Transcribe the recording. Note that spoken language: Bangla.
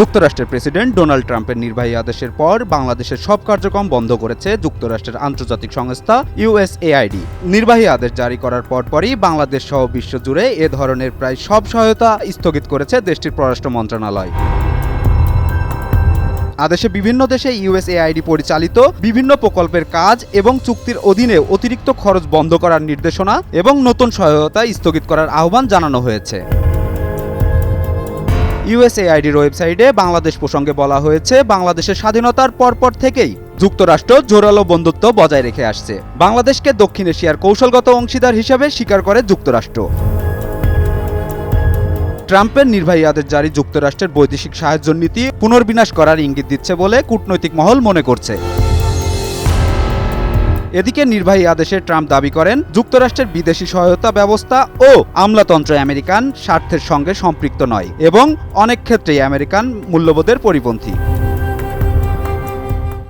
যুক্তরাষ্ট্রের প্রেসিডেন্ট ডোনাল্ড ট্রাম্পের নির্বাহী আদেশের পর বাংলাদেশের সব কার্যক্রম বন্ধ করেছে যুক্তরাষ্ট্রের আন্তর্জাতিক সংস্থা ইউএসএআইডি। নির্বাহী আদেশ জারি করার পরপরই বাংলাদেশ সহ বিশ্বজুড়ে এ ধরনের প্রায় সব সহায়তা স্থগিত করেছে দেশটির পররাষ্ট্র মন্ত্রণালয়। আদেশে বিভিন্ন দেশে ইউএসএআইডি পরিচালিত বিভিন্ন প্রকল্পের কাজ এবং চুক্তির অধীনে অতিরিক্ত খরচ বন্ধ করার নির্দেশনা এবং নতুন সহায়তা স্থগিত করার আহ্বান জানানো হয়েছে। ইউএসএআইডির ওয়েবসাইটে বাংলাদেশ প্রসঙ্গে বলা হয়েছে, বাংলাদেশের স্বাধীনতার পরপর থেকেই যুক্তরাষ্ট্র জোরালো বন্ধুত্ব বজায় রেখে আসছে। বাংলাদেশকে দক্ষিণ এশিয়ার কৌশলগত অংশীদার হিসেবে স্বীকার করে যুক্তরাষ্ট্র। ট্রাম্পের নির্বাহী আদেশ জারি যুক্তরাষ্ট্রের বৈদেশিক সাহায্য নীতি পুনর্বিনাশ করার ইঙ্গিত দিচ্ছে বলে কূটনৈতিক মহল মনে করছে। এদিকে নির্বাহী আদেশে ট্রাম্প দাবি করেন, যুক্তরাষ্ট্রের বিদেশি সহায়তা ব্যবস্থা ও আমলাতন্ত্র আমেরিকান স্বার্থের সঙ্গে সম্পৃক্ত নয় এবং অনেক ক্ষেত্রেই আমেরিকান মূল্যবোধের পরিপন্থী।